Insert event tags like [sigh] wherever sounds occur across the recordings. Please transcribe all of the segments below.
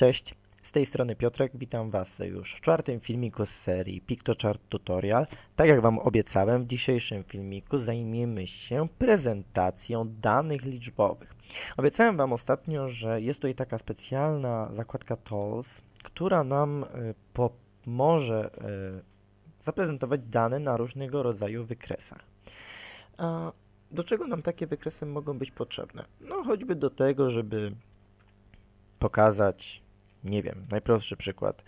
Cześć, z tej strony Piotrek, witam Was już w czwartym filmiku z serii PictoChart Tutorial. Tak jak Wam obiecałem, w dzisiejszym filmiku zajmiemy się prezentacją danych liczbowych. Obiecałem Wam ostatnio, że jest tutaj taka specjalna zakładka Tools, która nam y, pomoże y, zaprezentować dane na różnego rodzaju wykresach. Do czego nam takie wykresy mogą być potrzebne? No choćby do tego, żeby pokazać, nie wiem, najprostszy przykład,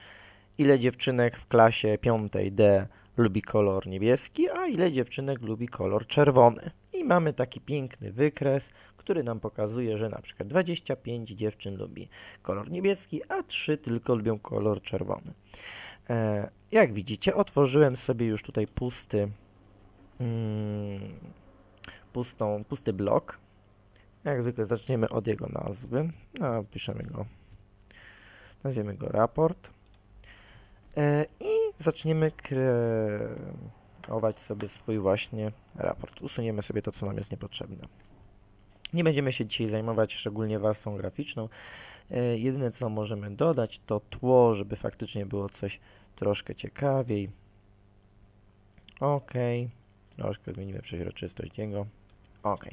ile dziewczynek w klasie 5D lubi kolor niebieski, a ile dziewczynek lubi kolor czerwony. I mamy taki piękny wykres, który nam pokazuje, że na przykład 25 dziewczyn lubi kolor niebieski, a 3 tylko lubią kolor czerwony. E, jak widzicie, otworzyłem sobie już tutaj pusty, mm, pustą, pusty blok. Jak zwykle zaczniemy od jego nazwy. No, piszemy go, nazwiemy go raport. E, I zaczniemy kreować sobie swój właśnie raport. Usuniemy sobie to, co nam jest niepotrzebne. Nie będziemy się dzisiaj zajmować szczególnie warstwą graficzną. E, jedyne, co możemy dodać, to tło, żeby faktycznie było coś troszkę ciekawiej. OK. Troszkę zmienimy przeźroczystość jego. OK.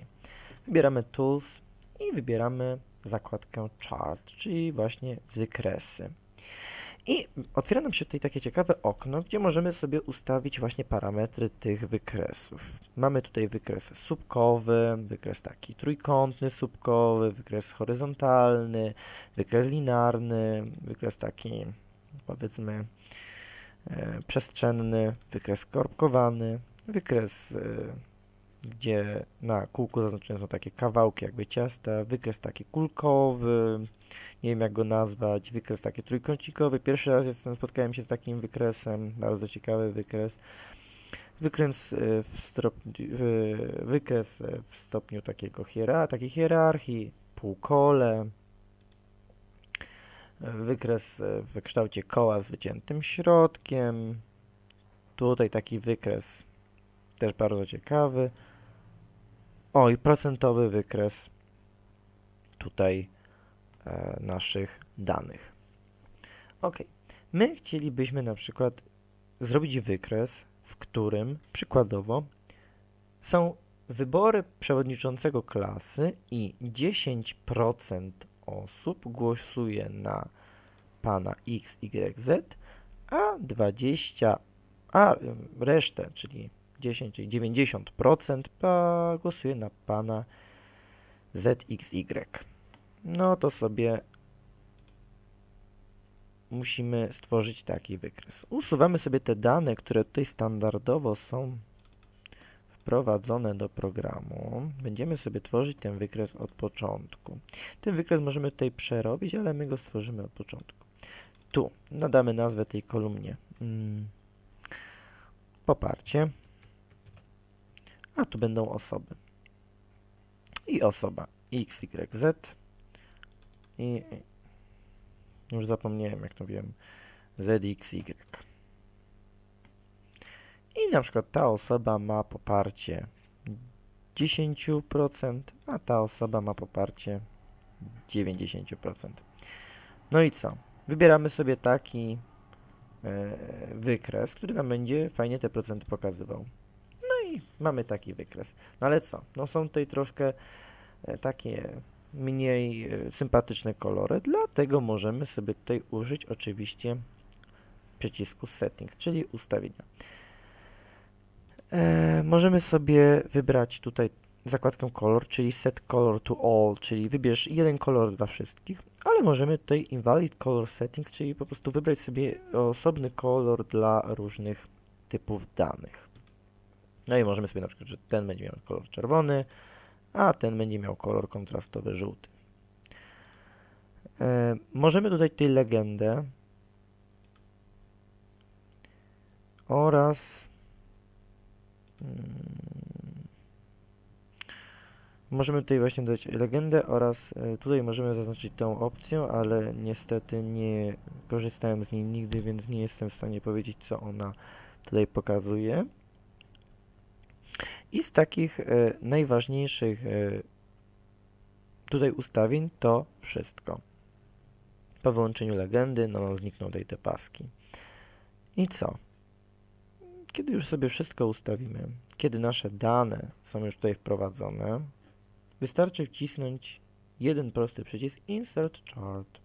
Wybieramy Tools i wybieramy zakładkę Chart, czyli właśnie wykresy. I otwiera nam się tutaj takie ciekawe okno, gdzie możemy sobie ustawić właśnie parametry tych wykresów. Mamy tutaj wykres słupkowy, wykres taki trójkątny słupkowy, wykres horyzontalny, wykres linearny, wykres taki powiedzmy e, przestrzenny, wykres korbkowany, wykres e, gdzie na kółku zaznaczone są takie kawałki jakby ciasta, wykres taki kulkowy, nie wiem jak go nazwać, wykres taki trójkącikowy. Pierwszy raz jestem, spotkałem się z takim wykresem, bardzo ciekawy wykres. Wykres w, stopniu, wykres w stopniu takiego hiera, takiej hierarchii, półkole, wykres w kształcie koła z wyciętym środkiem. Tutaj taki wykres też bardzo ciekawy. O, i procentowy wykres tutaj e, naszych danych. Ok, my chcielibyśmy na przykład zrobić wykres, w którym przykładowo są wybory przewodniczącego klasy i 10% osób głosuje na pana X, Y, Z, a 20, a resztę, czyli 10, czyli 90% głosuje na pana ZXY. No to sobie musimy stworzyć taki wykres. Usuwamy sobie te dane, które tutaj standardowo są wprowadzone do programu. Będziemy sobie tworzyć ten wykres od początku. Ten wykres możemy tutaj przerobić, ale my go stworzymy od początku. Tu nadamy nazwę tej kolumnie hmm. poparcie a tu będą osoby. I osoba x, y, z i już zapomniałem jak to wiem z, x, y. I na przykład ta osoba ma poparcie 10%, a ta osoba ma poparcie 90%. No i co? Wybieramy sobie taki e, wykres, który nam będzie fajnie te procenty pokazywał i mamy taki wykres. No ale co? No są tutaj troszkę e, takie mniej e, sympatyczne kolory, dlatego możemy sobie tutaj użyć oczywiście przycisku Settings, czyli ustawienia. E, możemy sobie wybrać tutaj zakładkę kolor, czyli Set Color to All, czyli wybierz jeden kolor dla wszystkich, ale możemy tutaj Invalid Color Settings, czyli po prostu wybrać sobie osobny kolor dla różnych typów danych. No i możemy sobie na przykład, że ten będzie miał kolor czerwony, a ten będzie miał kolor kontrastowy żółty. E, możemy dodać tutaj legendę oraz hmm, możemy tutaj właśnie dodać legendę oraz e, tutaj możemy zaznaczyć tą opcję, ale niestety nie korzystałem z niej nigdy, więc nie jestem w stanie powiedzieć, co ona tutaj pokazuje. I z takich e, najważniejszych e, tutaj ustawień to wszystko. Po wyłączeniu legendy, no nam znikną tutaj te paski. I co? Kiedy już sobie wszystko ustawimy, kiedy nasze dane są już tutaj wprowadzone, wystarczy wcisnąć jeden prosty przycisk Insert Chart.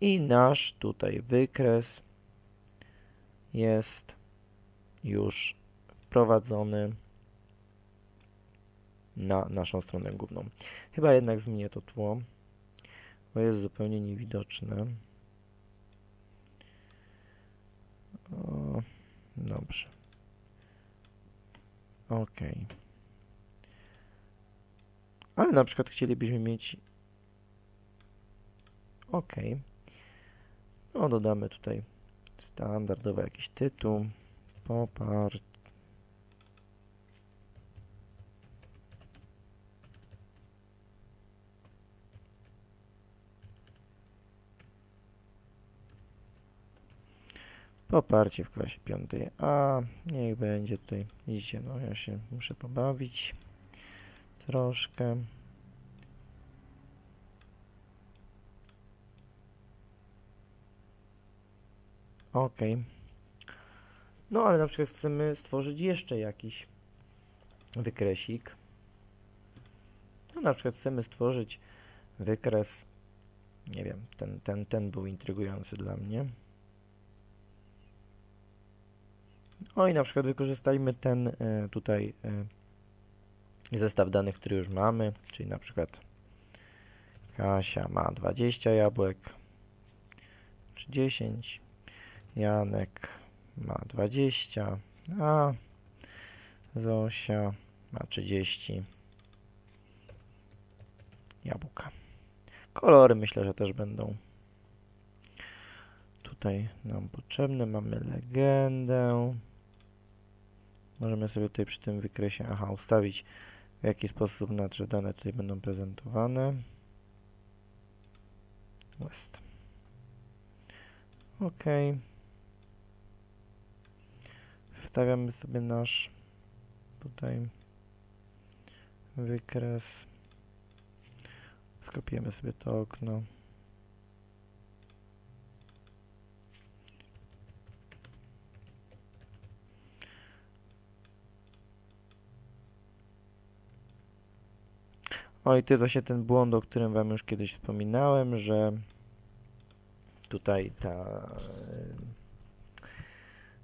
I nasz tutaj wykres jest już wprowadzony na naszą stronę główną. Chyba jednak zmienię to tło, bo jest zupełnie niewidoczne. O, dobrze. Ok. Ale na przykład chcielibyśmy mieć OK. No dodamy tutaj standardowy jakiś tytuł. Poparcie. Poparcie w klasie piątej A. Niech będzie tutaj. Widzicie, no ja się muszę pobawić troszkę. Ok. No ale na przykład chcemy stworzyć jeszcze jakiś wykresik. No na przykład chcemy stworzyć wykres, nie wiem, ten, ten, ten był intrygujący dla mnie. O i na przykład wykorzystajmy ten e, tutaj e, zestaw danych, który już mamy, czyli na przykład Kasia ma 20 jabłek, czy 10, Janek ma 20, a Zosia ma 30 jabłka. Kolory myślę, że też będą tutaj nam potrzebne. Mamy legendę. Możemy sobie tutaj przy tym wykresie aha, ustawić w jaki sposób nasze dane tutaj będą prezentowane. West. OK. Wstawiamy sobie nasz tutaj wykres. Skopiujemy sobie to okno. O i to jest właśnie ten błąd, o którym Wam już kiedyś wspominałem, że tutaj ta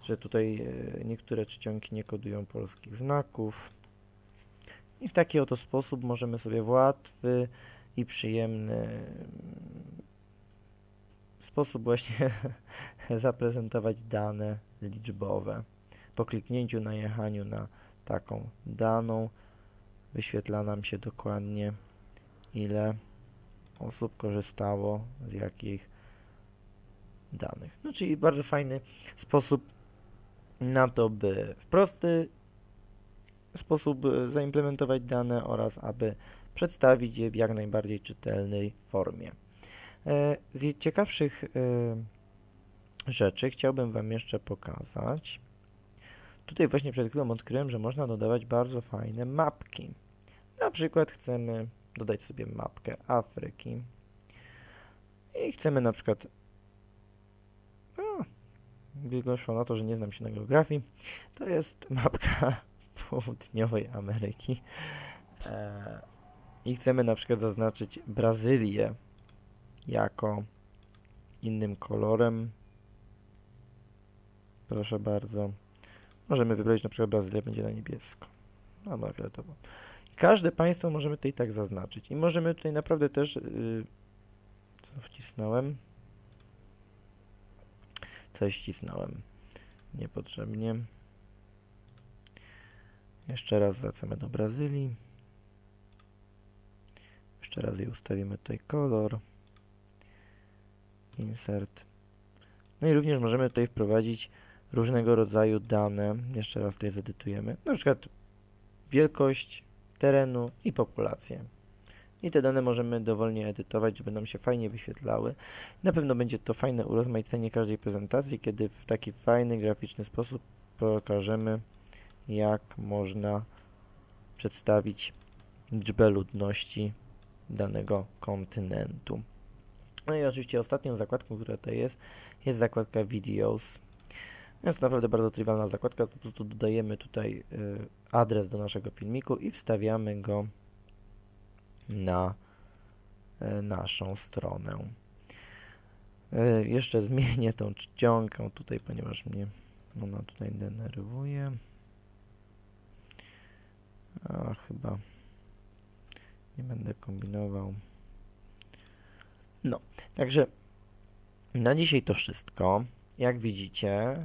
że tutaj e, niektóre czcionki nie kodują polskich znaków. I w taki oto sposób możemy sobie w łatwy i przyjemny mm, sposób właśnie [laughs] zaprezentować dane liczbowe. Po kliknięciu na jechaniu na taką daną wyświetla nam się dokładnie ile osób korzystało z jakich danych. No czyli bardzo fajny sposób na to, by w prosty sposób zaimplementować dane oraz aby przedstawić je w jak najbardziej czytelnej formie. E, z ciekawszych e, rzeczy chciałbym Wam jeszcze pokazać. Tutaj właśnie przed chwilą odkryłem, że można dodawać bardzo fajne mapki. Na przykład chcemy dodać sobie mapkę Afryki i chcemy na przykład wyszło na to, że nie znam się na geografii. To jest mapka [laughs] południowej Ameryki. E, I chcemy na przykład zaznaczyć Brazylię jako innym kolorem. Proszę bardzo. Możemy wybrać na przykład Brazylia będzie na niebiesko. Albo fioletowo. Każde państwo możemy tutaj tak zaznaczyć. I możemy tutaj naprawdę też... Yy, co wcisnąłem? Coś ścisnąłem niepotrzebnie. Jeszcze raz wracamy do Brazylii. Jeszcze raz jej ustawimy tutaj kolor. Insert. No i również możemy tutaj wprowadzić różnego rodzaju dane. Jeszcze raz tutaj zedytujemy. Na przykład wielkość terenu i populację i te dane możemy dowolnie edytować, żeby nam się fajnie wyświetlały. Na pewno będzie to fajne urozmaicenie każdej prezentacji, kiedy w taki fajny, graficzny sposób pokażemy, jak można przedstawić liczbę ludności danego kontynentu. No i oczywiście ostatnią zakładką, która tutaj jest, jest zakładka Videos. Jest naprawdę bardzo trywialna zakładka, po prostu dodajemy tutaj y, adres do naszego filmiku i wstawiamy go na y, naszą stronę. Y, jeszcze zmienię tą czcionkę tutaj, ponieważ mnie ona tutaj denerwuje. A chyba nie będę kombinował. No, także na dzisiaj to wszystko. Jak widzicie, y,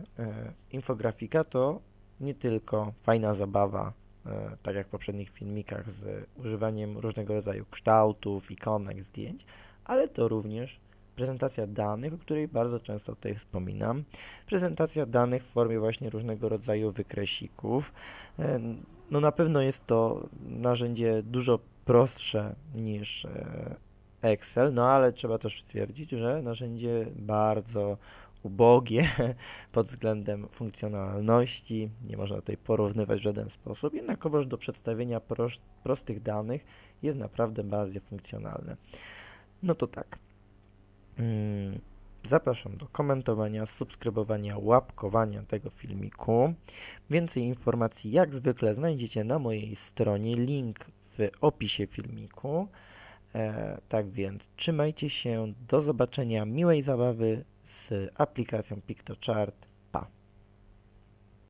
infografika to nie tylko fajna zabawa, e, tak jak w poprzednich filmikach, z używaniem różnego rodzaju kształtów, ikonek, zdjęć, ale to również prezentacja danych, o której bardzo często tutaj wspominam. Prezentacja danych w formie właśnie różnego rodzaju wykresików. E, no na pewno jest to narzędzie dużo prostsze niż e, Excel, no ale trzeba też stwierdzić, że narzędzie bardzo ubogie [laughs] pod względem funkcjonalności, nie można tutaj porównywać w żaden sposób, jednakowoż do przedstawienia prostych danych jest naprawdę bardziej funkcjonalne. No to tak. Mm, zapraszam do komentowania, subskrybowania, łapkowania tego filmiku. Więcej informacji jak zwykle znajdziecie na mojej stronie, link w opisie filmiku. E, tak więc trzymajcie się, do zobaczenia, miłej zabawy z aplikacją PictoChart.